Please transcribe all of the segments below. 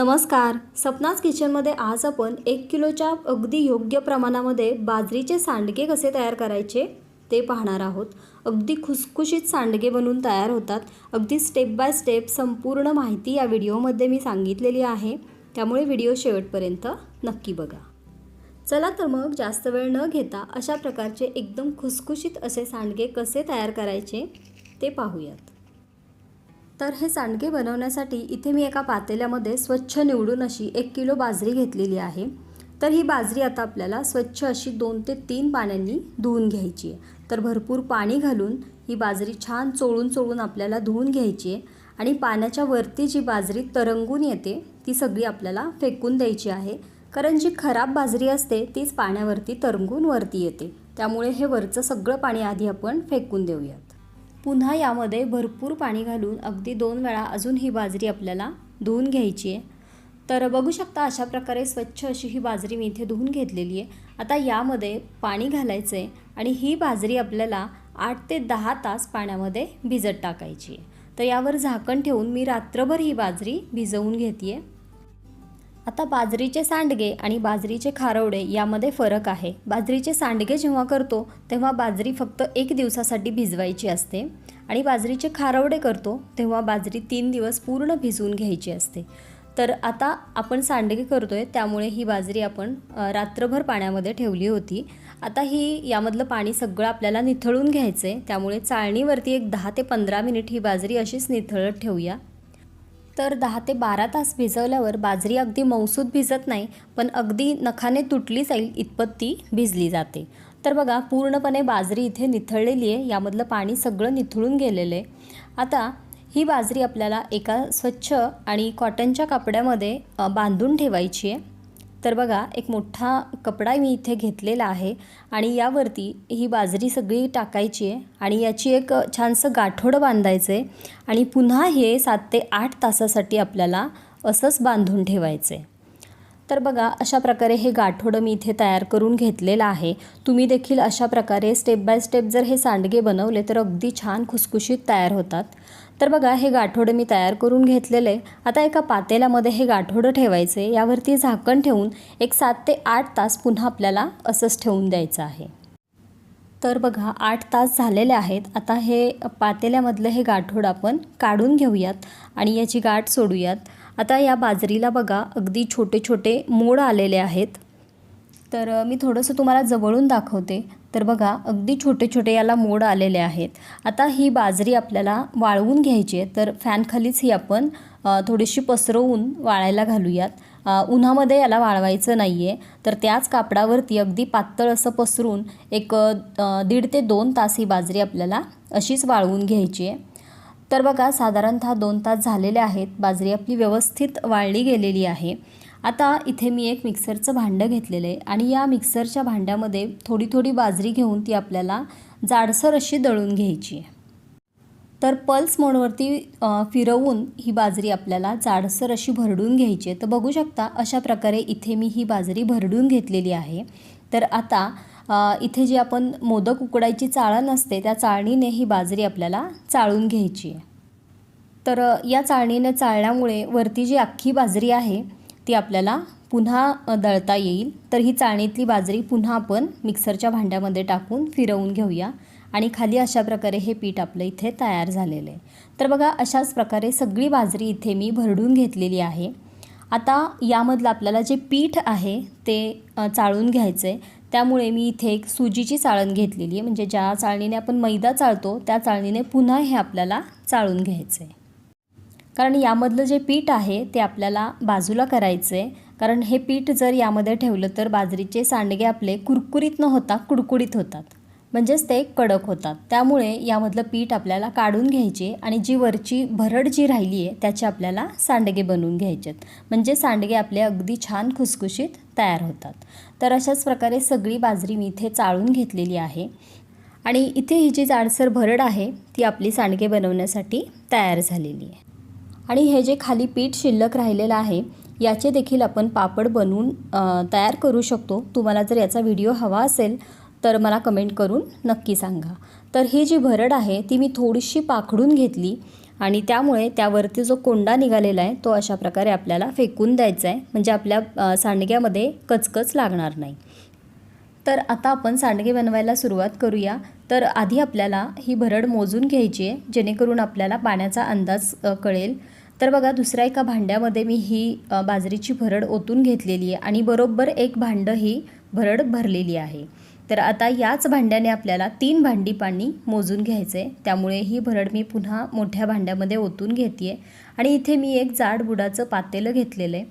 नमस्कार. सपनाच किचनमध्ये आज आपण एक किलोच्या अगदी योग्य प्रमाणामध्ये बाजरीचे सांडगे कसे तयार करायचे ते पाहणार आहोत. अगदी खुसखुशीत सांडगे बनून तयार होतात. अगदी स्टेप बाय स्टेप संपूर्ण माहिती या व्हिडिओमध्ये मी सांगितलेली आहे. त्यामुळे व्हिडिओ शेवटपर्यंत नक्की बघा. चला तर मग जास्त वेळ न घेता अशा प्रकारचे एकदम खुसखुशीत असे सांडगे कसे तयार करायचे ते पाहूयात. तर हे सांडगे बनवण्यासाठी इथे मी एका पातेल्यामध्ये स्वच्छ निवडून अशी एक किलो बाजरी घेतलेली आहे. तर ही बाजरी आता आपल्याला स्वच्छ अशी दोन ते तीन पाण्यांनी धुवून घ्यायची आहे. तर भरपूर पाणी घालून ही बाजरी छान चोळून चोळून आपल्याला धुवून घ्यायची आहे आणि पाण्याच्या वरती जी बाजरी तरंगून येते ती सगळी आपल्याला फेकून द्यायची आहे. कारण जी खराब बाजरी असते तीच पाण्यावरती तरंगून वरती येते. त्यामुळे हे वरचं सगळं पाणी आधी आपण फेकून देऊयात. पुन्हा यामध्ये भरपूर पाणी घालून अगदी दोन वेळा अजून ही बाजरी आपल्याला धुवून घ्यायची आहे. तर बघू शकता अशा प्रकारे स्वच्छ अशी ही बाजरी मी इथे धुवून घेतलेली आहे. आता यामध्ये पाणी घालायचं आहे आणि ही बाजरी आपल्याला आठ ते दहा तास पाण्यामध्ये भिजत टाकायची आहे. तर यावर झाकण ठेवून मी रात्रभर ही बाजरी भिजवून घेते आहे आता बाजरीचे सांडगे आणि बाजरीचे खारवडे यामध्ये फरक आहे. बाजरीचे सांडगे जेव्हा करतो तेव्हा बाजरी फक्त एक दिवसासाठी भिजवायची असते आणि बाजरीचे खारवडे करतो तेव्हा बाजरी तीन दिवस पूर्ण भिजवून घ्यायची असते. तर आता आपण सांडगे करतो आहे त्यामुळे ही बाजरी आपण रात्रभर पाण्यामध्ये ठेवली होती. आता ही यामधलं पाणी सगळं आपल्याला निथळून घ्यायचं आहे त्यामुळे चाळणीवरती एक दहा ते पंधरा मिनिट ही बाजरी अशीच निथळत ठेवूया. तर दहा ते बारा तास भिजवल्यावर बाजरी अगदी मौसूद भिजत नाही पण अगदी नखाने तुटली जाईल इतपत ती भिजली जाते. तर बघा पूर्णपणे बाजरी इथे निथळलेली आहे यामधलं पाणी सगळं निथळून गेलेलं आहे. आता ही बाजरी आपल्याला एका स्वच्छ आणि कॉटनच्या कपड्यामध्ये बांधून ठेवायची आहे. तर बघा एक मोठा कपडा मी इथे घेतलेला आहे आणि यावरती ही बाजरी सगळी टाकायची आहे आणि याची एक छानसं गाठोडं बांधायचं आहे आणि पुन्हा हे सात ते आठ तासासाठी आपल्याला असंच बांधून ठेवायचं आहे. तर बघा अशा प्रकारे हे गाठोडं मी इथे तयार करून घेतलेलं आहे. तुम्ही देखील अशा प्रकारे स्टेप बाय स्टेप जर हे सांडगे बनवले तर अगदी छान खुसखुशीत तयार होतात. तर बघा हे गाठोडं मी तयार करून घेतलेलं आहे. आता एका पातेल्यामध्ये हे गाठोडं ठेवायचे यावरती झाकण ठेवून एक सात ते आठ तास पुन्हा आपल्याला असंच ठेवून द्यायचं आहे. तर बघा आठ तास झालेले आहेत. आता हे पातेल्यामधलं हे गाठोड आपण काढून घेऊयात आणि याची गाठ सोडूयात. आता या बाजरीला बघा अगदी छोटे छोटे मोड आलेले आहेत. तर मी थोडंसं तुम्हाला जवळून दाखवते. तर बघा अगदी छोटे छोटे याला मोड आलेले आहेत. आता ही बाजरी आपल्याला वाळवून घ्यायची आहे. तर फॅनखालीच ही आपण थोडीशी पसरवून वाळायला घालूयात. उन्हामध्ये याला वाळवायचं नाही आहे तर त्याच कापडावरती अगदी पातळ असं पसरून एक दीड ते दोन तास ही बाजरी आपल्याला अशीच वाळवून घ्यायची आहे. तर बघा साधारणतः दोन तास झालेले आहेत. बाजरी आपली व्यवस्थित वाळली गेलेली आहे. आता इथे मी एक मिक्सरचं भांडं घेतलेलं आहे आणि या मिक्सरच्या भांड्यामध्ये थोडी थोडी बाजरी घेऊन ती आपल्याला जाडसर अशी दळून घ्यायची आहे. तर पल्स मोडवरती फिरवून ही बाजरी आपल्याला जाडसर अशी भरडून घ्यायची आहे. तर बघू शकता अशा प्रकारे इथे मी ही बाजरी भरडून घेतलेली आहे. तर आता इथे जी आपण मोदक उकडायची चाळण असते त्या चाळणीने ही बाजरी आपल्याला चाळून घ्यायची आहे. तर या चाळणीने चाळल्यामुळे वरती जी अख्खी बाजरी आहे ती आपल्याला पुन्हा दळता येईल. तर ही चाळणीतली बाजरी पुन्हा आपण मिक्सरच्या भांड्यामध्ये टाकून फिरवून घेऊया. आणि खाली अशा प्रकारे हे पीठ आपलं इथे तयार झालेलं आहे. तर बघा अशाच प्रकारे सगळी बाजरी इथे मी भरडून घेतलेली आहे. आता यामधलं आपल्याला जे पीठ आहे ते चाळून घ्यायचं आहे त्यामुळे मी इथे एक सुजीची चाळण घेतलेली आहे. म्हणजे ज्या चाळणीने आपण मैदा चाळतो त्या चाळणीने पुन्हा हे आपल्याला चाळून घ्यायचं आहे कारण यामधलं जे पीठ आहे ते आपल्याला बाजूला करायचं आहे कारण हे पीठ जर यामध्ये ठेवलं तर बाजरीचे सांडगे आपले कुरकुरीत न होता कुडकुडीत होतात. म्हणजेच ते कडक होतात. त्यामुळे यामधलं पीठ आपल्याला काढून घ्यायचे आणि जी वरची भरड जी राहिली आहे त्याचे आपल्याला सांडगे बनवून घ्यायचे म्हणजे सांडगे आपले अगदी छान खुसखुशीत तयार होतात. तर अशाच प्रकारे सगळी बाजरी मी इथे चाळून घेतलेली आहे. आणि इथे ही जी जाडसर भरड आहे ती आपली सांडगे बनवण्यासाठी तयार झालेली आहे. आणि हे जे खाली पीठ शिल्लक राहिलेलं आहे याचे देखील आपण पापड बनवून तयार करू शकतो. तुम्हाला जर याचा व्हिडिओ हवा असेल तर मला कमेंट करून नक्की सांगा. तर ही जी भरड आहे ती मी थोडीशी पाखडून घेतली आणि त्यामुळे त्यावरती जो कोंडा निघालेला आहे तो अशा प्रकारे आपल्याला फेकून द्यायचा आहे. म्हणजे आपल्या सांडग्यामध्ये कचकच लागणार नाही. तर आता आपण सांडगे बनवायला सुरुवात करूया. तर आधी आपल्याला ही भरड मोजून घ्यायची आहे जेणेकरून आपल्याला पाण्याचा अंदाज कळेल. तर बघा दुसऱ्या एका भांड्यामध्ये मी ही बाजरीची भरड ओतून घेतलेली आहे आणि बरोबर एक भांडं ही भरड भरलेली आहे. तर आता याच भांड्याने आपल्याला तीन भांडी पाणी मोजून घ्यायचं आहे त्यामुळे ही भरड मी पुन्हा मोठ्या भांड्यामध्ये ओतून घेते आहे आणि इथे मी एक जाड बुडाचं पातेलं घेतलेलं आहे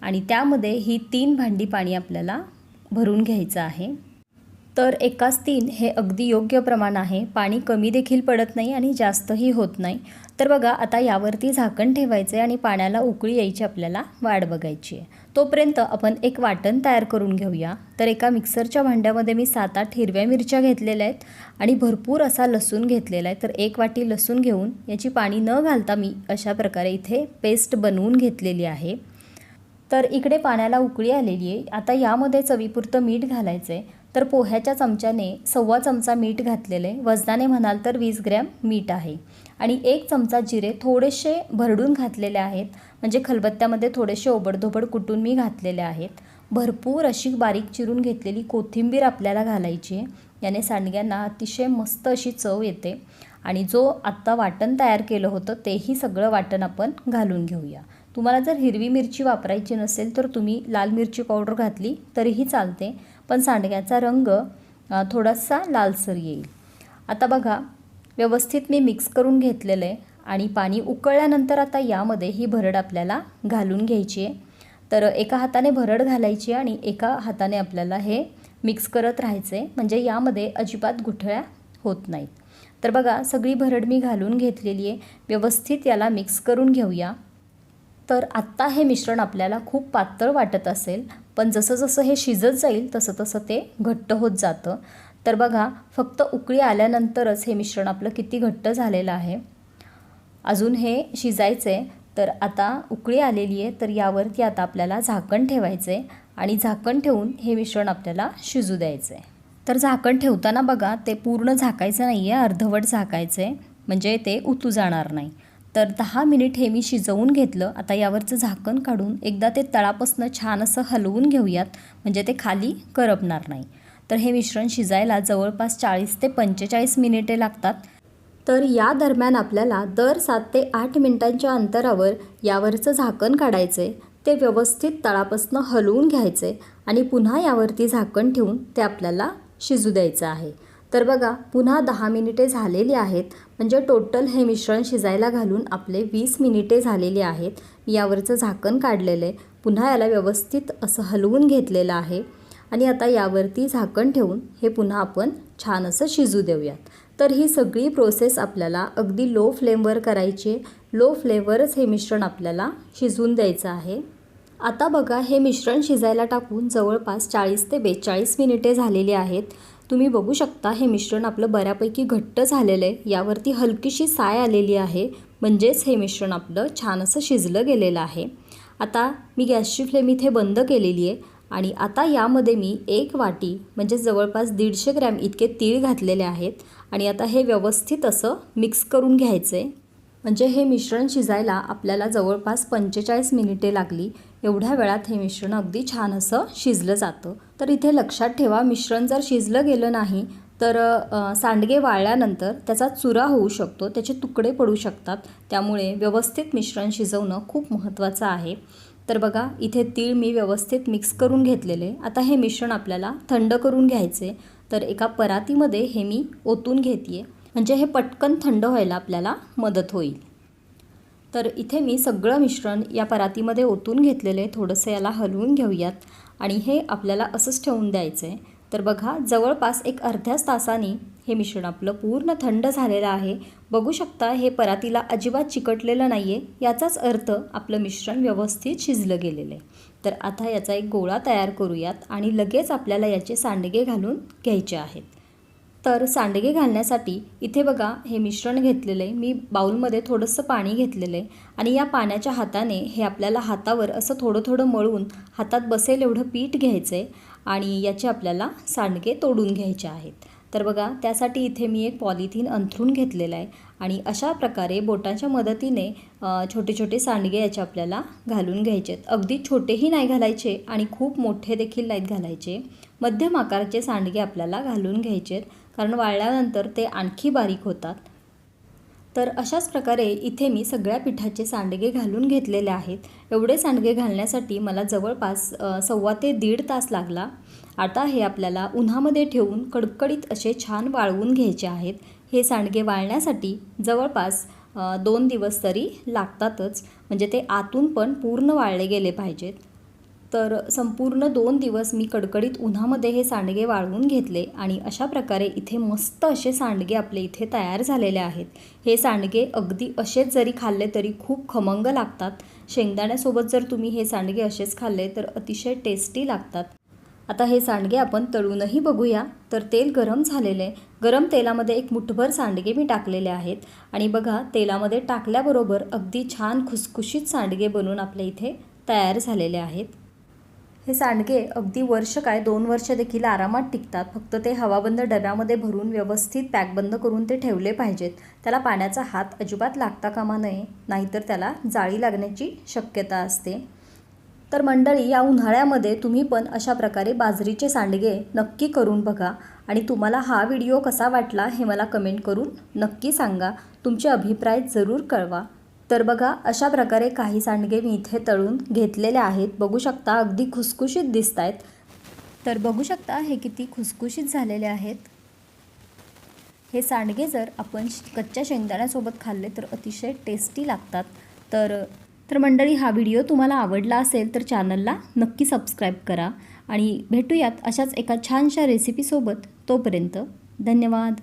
आणि त्यामध्ये ही तीन भांडी पाणी आपल्याला भरून घ्यायचं आहे. तर एकाच तीन हे अगदी योग्य प्रमाण आहे. पाणी कमी देखील पडत नाही आणि जास्तही होत नाही. तर बघा आता यावरती झाकण ठेवायचं आहे आणि पाण्याला उकळी यायची आपल्याला वाट बघायची आहे. तोपर्यंत आपण एक वाटण तयार करून घेऊया. तर एका मिक्सरच्या भांड्यामध्ये मी सात आठ हिरव्या मिरच्या घेतलेल्या आहेत आणि भरपूर असा लसूण घेतलेला आहे. तर एक वाटी लसूण घेऊन याची पाणी न घालता मी अशा प्रकारे इथे पेस्ट बनवून घेतलेली आहे. तर इकडे पाण्याला उकळी आलेली आहे. आता यामध्ये चवीपुरतं मीठ घालायचं आहे तर पोह्याच्या चमच्याने सव्वा चमचा मीठ घातलेले. वजनाने म्हणाल तर वीस ग्रॅम मीठ आहे. आणि एक चमचा जिरे थोडेसे भरडून घातलेले आहेत. म्हणजे खलबत्त्यामध्ये थोडेसे ओबडधोबड कुटून मी घातलेले आहेत. भरपूर अशी बारीक चिरून घेतलेली कोथिंबीर आपल्याला घालायची आहे. याने सांडग्यांना अतिशय मस्त अशी चव येते. आणि जो आत्ता वाटण तयार केलं होतं तेही सगळं वाटण आपण घालून घेऊया. तुम्हाला जर हिरवी मिरची वापरायची नसेल तर तुम्ही लाल मिरची पावडर घातली तरीही चालते. पण सांडग्याचा रंग थोडासा लालसर येईल. आता बघा व्यवस्थित मी मिक्स करून घेतलेलं आहे आणि पाणी उकळल्यानंतर आता यामध्ये ही भरड आपल्याला घालून घ्यायची आहे. तर एका हाताने भरड घालायची आणि एका हाताने आपल्याला हे मिक्स करत राहायचं आहे म्हणजे यामध्ये अजिबात गुठळ्या होत नाहीत. तर बघा सगळी भरड मी घालून घेतलेली आहे. व्यवस्थित याला मिक्स करून घेऊया. तर आत्ता हे मिश्रण आपल्याला खूप पातळ वाटत असेल पण जसं जसं हे शिजत जाईल तसं तसं ते घट्ट होत जातं. तर बघा फक्त उकळी आल्यानंतरच हे मिश्रण आपलं किती घट्ट झालेलं आहे. अजून हे शिजायचं आहे तर आता उकळी आलेली आहे तर यावरती आता आपल्याला झाकण ठेवायचं आहे आणि झाकण ठेवून हे मिश्रण आपल्याला शिजू द्यायचं आहे तर झाकण ठेवताना बघा ते पूर्ण झाकायचं नाही आहे अर्धवट झाकायचं आहे म्हणजे ते उतू जाणार नाही. तर दहा मिनिट हे मी शिजवून घेतलं. आता यावरचं झाकण काढून एकदा ते तळापासनं छान असं हलवून घेऊयात. म्हणजे ते खाली करपणार नाही. तर हे मिश्रण शिजायला जवळपास चाळीस ते पंचेचाळीस मिनिटे लागतात. तर या दरम्यान आपल्याला दर सात ते आठ मिनिटांच्या अंतरावर यावरचं झाकण काढायचं ते व्यवस्थित तळापासनं हलवून घ्यायचं आणि पुन्हा यावरती झाकण ठेवून ते आपल्याला शिजू द्यायचं आहे. तर बघा पुन्हा दहा मिनिटे झालेली आहेत. म्हणजे टोटल हे मिश्रण शिजायला घालून आपले वीस मिनिटे झालेली आहेत. मी यावरचं झाकण काढलेलं आहे. पुन्हा याला व्यवस्थित असं हलवून घेतलेलं आहे. आणि आता यावरती झाकण ठेवून हे पुन्हा आपण छान असं शिजू देऊयात. तर ही सगळी प्रोसेस आपल्याला अगदी लो फ्लेमवर करायची आहे. लो फ्लेमवरच हे मिश्रण आपल्याला शिजवून द्यायचं आहे. आता बघा हे मिश्रण शिजायला टाकून जवळपास चाळीस ते बेचाळीस मिनिटे झालेली आहेत. तुम्ही बघू शकता हे मिश्रण आपलं बऱ्यापैकी घट्ट झालेलं आहे. यावरती हलकीशी साय आलेली आहे. म्हणजेच हे मिश्रण आपलं छान असं शिजलं गेलेलं आहे. आता मी गॅसची फ्लेम इथे बंद केलेली आहे आणि आता यामध्ये मी एक वाटी म्हणजे जवळपास दीडशे ग्रॅम इतके तीळ घातलेले आहेत आणि आता हे व्यवस्थित असं मिक्स करून घ्यायचं आहे म्हणजे हे मिश्रण शिजायला आपल्याला जवळपास पंचेचाळीस मिनिटे लागली. एवढ्या वेळात हे मिश्रण अगदी छान असं शिजलं जातं. तर इथे लक्षात ठेवा मिश्रण जर शिजलं गेलं नाही तर सांडगे वाळल्यानंतर त्याचा चुरा होऊ शकतो त्याचे तुकडे पडू शकतात. त्यामुळे व्यवस्थित मिश्रण शिजवणं खूप महत्त्वाचं आहे. तर बघा इथे तीळ मी व्यवस्थित मिक्स करून घेतलेले. आता हे मिश्रण आपल्याला थंड करून घ्यायचे. तर एका परातीमध्ये हे मी ओतून घेते म्हणजे हे पटकन थंड व्हायला आपल्याला मदत होईल. तर इथे मी सगळं मिश्रण या परातीमध्ये ओतून घेतलेलं आहे थोडंसं याला हलवून घेऊयात. आणि हे आपल्याला असंच ठेवून द्यायचं आहे तर बघा जवळपास एक अर्ध्याच तासाने हे मिश्रण आपलं पूर्ण थंड झालेलं आहे. बघू शकता हे परातीला अजिबात चिकटलेलं नाही आहे याचाच अर्थ आपलं मिश्रण व्यवस्थित शिजलं गेलेलं आहे. तर आता याचा एक गोळा तयार करूयात आणि लगेच आपल्याला याचे सांडगे घालून घ्यायचे आहेत. तर सांडगे घालण्यासाठी इथे बघा हे मिश्रण घेतलेलं आहे. मी बाऊलमध्ये थोडंसं पाणी घेतलेलं आहे. आणि या पाण्याच्या हाताने हे आपल्याला हातावर असं थोडं थोडं मळून हातात बसेल एवढं पीठ घ्यायचं आहे आणि याचे आपल्याला सांडगे तोडून घ्यायचे आहेत. तर बघा त्यासाठी इथे मी एक पॉलिथिन अंथरून घेतलेलं आहे. आणि अशा प्रकारे बोटांच्या मदतीने छोटे छोटे सांडगे याचे आपल्याला घालून घ्यायचे आहेत. अगदी छोटेही नाही घालायचे आणि खूप मोठे देखील नाहीत घालायचे. मध्यम आकाराचे सांडगे आपल्याला घालून घ्यायचे आहेत. कारण वाळल्यानंतर ते आणखी बारीक होतात. तर अशाच प्रकारे इथे मी सगळ्या पिठाचे सांडगे घालून घेतलेले आहेत. एवढे सांडगे घालण्यासाठी मला जवळपास सव्वा ते दीड तास लागला. आता हे आपल्याला उन्हामध्ये ठेवून कडकडीत असे छान वाळवून घ्यायचे आहेत. हे सांडगे वाळण्यासाठी जवळपास दोन दिवस तरी लागतातच. म्हणजे ते आतून पण पूर्ण वाळले गेले पाहिजेत. तर संपूर्ण दोन दिवस मी कडकडीत उन्हामध्ये हे सांडगे वाळवून घेतले आणि अशा प्रकारे इथे मस्त असे सांडगे आपले इथे तयार झालेले आहेत. हे सांडगे अगदी असेच जरी खाल्ले तरी खूप खमंग लागतात. शेंगदाण्यासोबत जर तुम्ही हे सांडगे असेच खाल्ले तर अतिशय टेस्टी लागतात. आता हे सांडगे आपण तळूनही बघूया. तर तेल गरम झालेले गरम तेलामध्ये एक मुठभर सांडगे मी टाकलेले आहेत. आणि बघा तेलामध्ये टाकल्याबरोबर अगदी छान खुसखुशीत सांडगे बनून आपल्या इथे तयार झालेले आहेत. हे सांडगे अगदी वर्ष काय दोन वर्ष देखील आरामात टिकतात. फक्त ते हवाबंद डब्यामध्ये भरून व्यवस्थित पॅकबंद करून ते ठेवले पाहिजेत. त्याला पाण्याचा हात अजिबात लागता कामा नये नाहीतर त्याला जाळी लागण्याची शक्यता असते. तर मंडळी या उन्हाळ्यामध्ये तुम्ही पण अशा प्रकारे बाजरीचे सांडगे नक्की करून बघा आणि तुम्हाला हा व्हिडिओ कसा वाटला हे मला कमेंट करून नक्की सांगा. तुमचे अभिप्राय जरूर कळवा. तर बघा अशा प्रकारे काही सांडगे मी इथे तळून घेतलेले आहेत. बघू शकता अगदी खुसखुशीत दिसत आहेत तर बघू शकता हे किती खुसखुशीत झालेले आहेत. हे सांडगे जर आपण श- कच्च्या शेंगदाण्यासोबत खाल्ले तर अतिशय टेस्टी लागतात. तर तर मंडळी हा व्हिडिओ तुम्हाला आवडला असेल तर चॅनलला नक्की सबस्क्राईब करा आणि भेटूयात अशाच एका छानशा रेसिपीसोबत तोपर्यंत धन्यवाद.